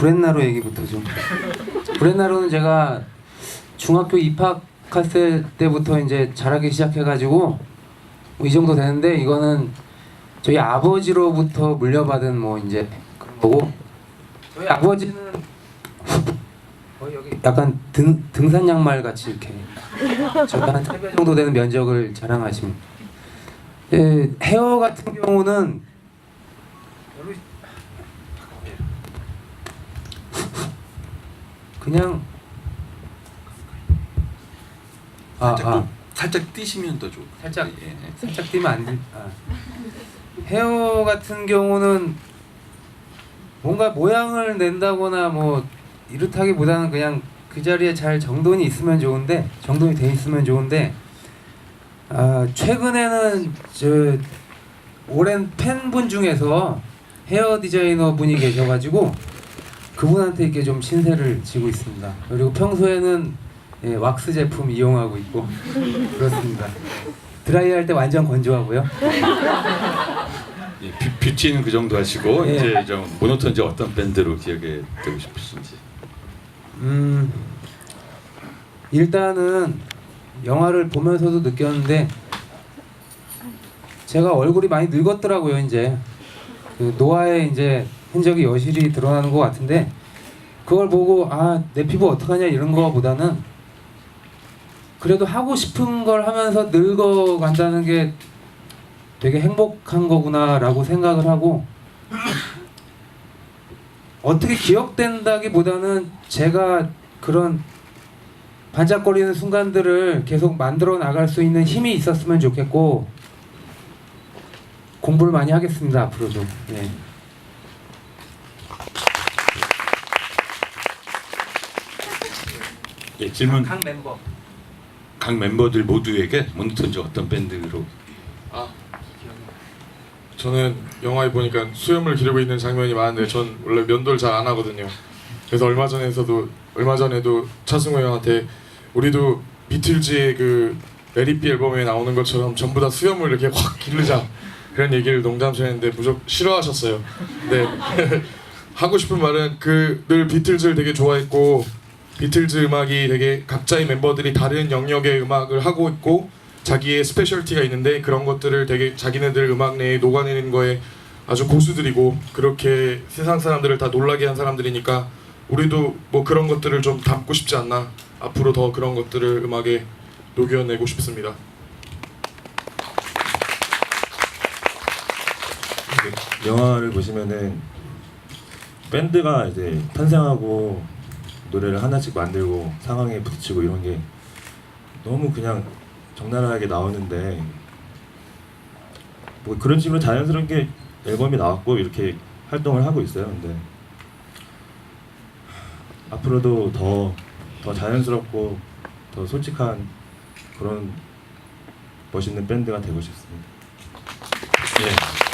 브렛나루 얘기부터 좀. 브렛나루는 제가 중학교 입학했을 때부터 이제 잘하기 시작해가지고 뭐 이 정도 되는데 이거는 저희 아버지로부터 물려받은 뭐 이제 그런 거고 저희 아버지는 거의 여기 약간 등, 등산 양말 같이 이렇게 저가 한 3배 정도 되는 면적을 자랑하십니다. 예, 헤어 같은 경우는 그냥 아, 살짝, 아 살짝 뛰시면 더것 살짝. 예, 예. 살짝 뛰면 안 돼. 아. 헤어 같은 경우는 뭔가 모양을 낸다거나 뭐 이렇다기보다는 그냥 그 자리에 잘 정돈이 있으면 좋은데 정돈이 돼 있으면 좋은데 아 최근에는 저 오랜 팬분 중에서 헤어 디자이너 분이 계셔가지고 그분한테 이렇게 좀 신세를 지고 있습니다. 그리고 평소에는 예, 왁스 제품 이용하고 있고 그렇습니다. 드라이 할 때 완전 건조하고요. 예, 뷰, 뷰티는 그 정도 하시고 예. 이제 좀 모노톤즈 어떤 밴드로 기억에 되고 싶으신지. 음 일단은 영화를 보면서도 느꼈는데 제가 얼굴이 많이 늙었더라고요 이제 그 노화의 이제 흔적이 여실히 드러나는 것 같은데 그걸 보고 아 내 피부 어떡하냐 이런 거보다는 그래도 하고 싶은 걸 하면서 늙어간다는 게 되게 행복한 거구나라고 생각을 하고 어떻게 기억된다기보다는 제가 그런 반짝거리는 순간들을 계속 만들어 나갈 수 있는 힘이 있었으면 좋겠고 공부를 많이 하겠습니다 앞으로도. 예. 예, 질문 각 멤버. 각 멤버들 모두에게 모노톤즈 어떤 밴드로 아 저는 영화에 보니까 수염을 기르고 있는 장면이 많은데 전 원래 면도를 잘 안 하거든요. 그래서 얼마 전에서도 얼마 전에도 차승호 형한테 우리도 비틀즈의 그 레리피 앨범에 나오는 것처럼 전부 다 수염을 이렇게 확 기르자 그런 얘기를 농담처럼 했는데 무조건 싫어하셨어요. 네 하고 싶은 말은 그 늘 비틀즈를 되게 좋아했고 비틀즈 음악이 되게 각자의 멤버들이 다른 영역의 음악을 하고 있고 자기의 스페셜티가 있는데 그런 것들을 되게 자기네들 음악 내에 녹아내는 거에 아주 고수들이고 그렇게 세상 사람들을 다 놀라게 한 사람들이니까 우리도 뭐 그런 것들을 좀 담고 싶지 않나 앞으로 더 그런 것들을 음악에 녹여내고 싶습니다. 영화를 보시면은 밴드가 이제 탄생하고 노래를 하나씩 만들고 상황에 붙이고 이런 게 너무 그냥 적나라하게 나오는데 뭐 그런 식으로 자연스럽게 앨범이 나왔고 이렇게 활동을 하고 있어요. 근데 앞으로도 더 더 자연스럽고 더 솔직한 그런 멋있는 밴드가 되고 싶습니다. 예.